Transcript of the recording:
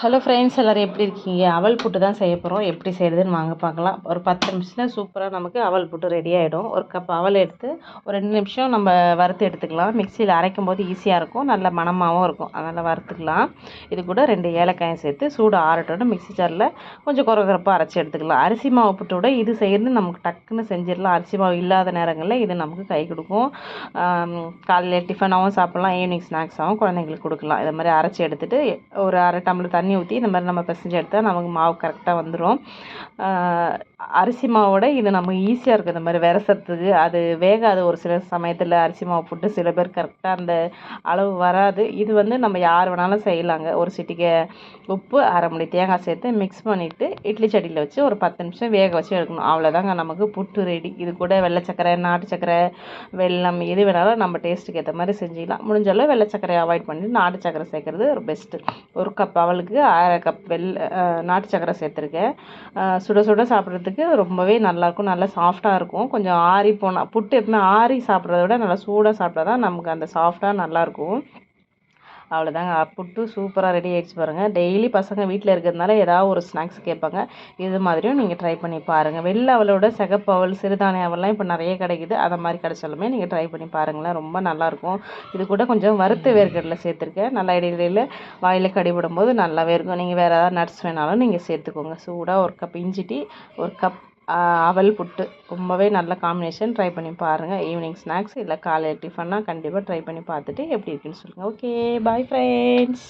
Hello friends எல்லோரும் எப்படி இருக்கீங்க? அவல் புட்டு தான் செய்ய போகிறோம் எப்படி செய்கிறதுன்னு வாங்க பார்க்கலாம். ஒரு பத்து நிமிஷத்தில் சூப்பராக நமக்கு அவல் புட்டு ரெடி ஆகிடும் ஒரு கப் அவல் எடுத்து ஒரு ரெண்டு நிமிஷம் நம்ம வறுத்து எடுத்துக்கலாம். மிக்சியில் அரைக்கும் போது ஈஸியாக இருக்கும். நல்ல மணமாகவும் இருக்கும். அதனால் வறுத்துக்கலாம். இது கூட ரெண்டு ஏலக்காயும் சேர்த்து சூடு ஆறட்டோட மிக்ஸி ஜாரில் கொஞ்சம் குறகுறப்பாக அரைச்சி எடுத்துக்கலாம். அரிசி மாவு புட்டு விட இது செய்கிறது நமக்கு டக்குன்னு செஞ்சிடலாம். அரிசி மாவு இல்லாத நேரங்களில் இது நமக்கு கை கொடுக்கும். காலையில் டிஃபனாகவும் சாப்பிட்லாம். ஈவினிங் ஸ்நாக்ஸாகவும் குழந்தைங்களுக்கு கொடுக்கலாம். இதை மாதிரி அரைச்சி எடுத்துகிட்டு ஒரு அரை டம்ளர் தண்ணி தண்ணி ஊற்றி இந்த மாதிரி நம்ம பிசைஞ்சு எடுத்தால் நமக்கு மாவு கரெக்டாக வந்துடும் அரிசி மாவோட இது நம்ம ஈஸியாக இருக்கும் இந்த மாதிரி விரசத்துக்கு அது வேகாது. ஒரு சில சமயத்தில் அரிசி மாவு போட்டு சில பேர் கரெக்டாக அந்த அளவு வராது. இது வந்து நம்ம யார் வேணாலும் செய்யலாங்க. ஒரு சிட்டிக்க உப்பு அரை மணி தேங்காய் சேர்த்து மிக்ஸ் பண்ணிவிட்டு இட்லி சட்டியில் வச்சு ஒரு பத்து நிமிஷம் வேக வச்சு எடுக்கணும். அவ்வளோதாங்க நமக்கு புட்டு ரெடி இது கூட வெள்ளை சக்கரை நாட்டு சக்கரை வெல்லம் எது வேணாலும் நம்ம டேஸ்ட்டுக்கு ஏற்ற மாதிரி செஞ்சுக்கலாம். முடிஞ்ச அளவு வெள்ளை சக்கரையை அவாய்ட் பண்ணிட்டு நாட்டு சக்கரை சேர்க்குறது ஒரு பெஸ்ட்டு ஒரு கப் அவளுக்கு அரை கப் வெள் நாட்டு சக்கரை சேர்த்துருக்கேன். சுட சுட சாப்பிட்றது சாப்பிட்றதுக்கு ரொம்பவே நல்லாயிருக்கும் நல்லா சாஃப்டாக இருக்கும். கொஞ்சம் ஆறி போனால் புட்டு எப்பவுமே ஆறி சாப்பிட்றத விட நல்லா சூடாக சாப்பிட்டா தான் நமக்கு அந்த சாஃப்டாக நல்லாயிருக்கும் அவ்வளோதாங்க புட்டு சூப்பராக ரெடி ஆகிடுச்சு பாருங்கள் டெய்லி பசங்க வீட்டில் இருக்கிறதுனால ஏதாவது ஒரு ஸ்நாக்ஸ் கேட்பாங்க. இது மாதிரியும் நீங்கள் ட்ரை பண்ணி பாருங்கள் வெள்ளை அவளோட சிகப்பு அவல் சிறுதானிய அவல்லாம் இப்போ நிறைய கிடைக்குது. அதை மாதிரி கிடைச்சாலுமே நீங்கள் ட்ரை பண்ணி பாருங்களேன். ரொம்ப நல்லாயிருக்கும் இது கூட கொஞ்சம் வறுத்த வேர்க்கடலை சேர்த்துருக்கேன். நல்லா இடையில வாயில் கடிபடும் போது நல்லாவே இருக்கும். நீங்கள் வேறு ஏதாவது நட்ஸ் வேணாலும் நீங்கள் சேர்த்துக்கோங்க. சூடாக ஒரு கப் இஞ்சி டீ ஒரு கப் அவல் புட்டு. ரொம்பவே நல்ல காம்பினேஷன் ட்ரை பண்ணி பாருங்கள் ஈவினிங் ஸ்நாக்ஸ் இல்லை காலையில் டிஃபன்னா கண்டிப்பாக ட்ரை பண்ணி பார்த்துட்டு எப்படி இருக்குன்னு சொல்லுங்கள் ஓகே பாய் ஃப்ரெண்ட்ஸ்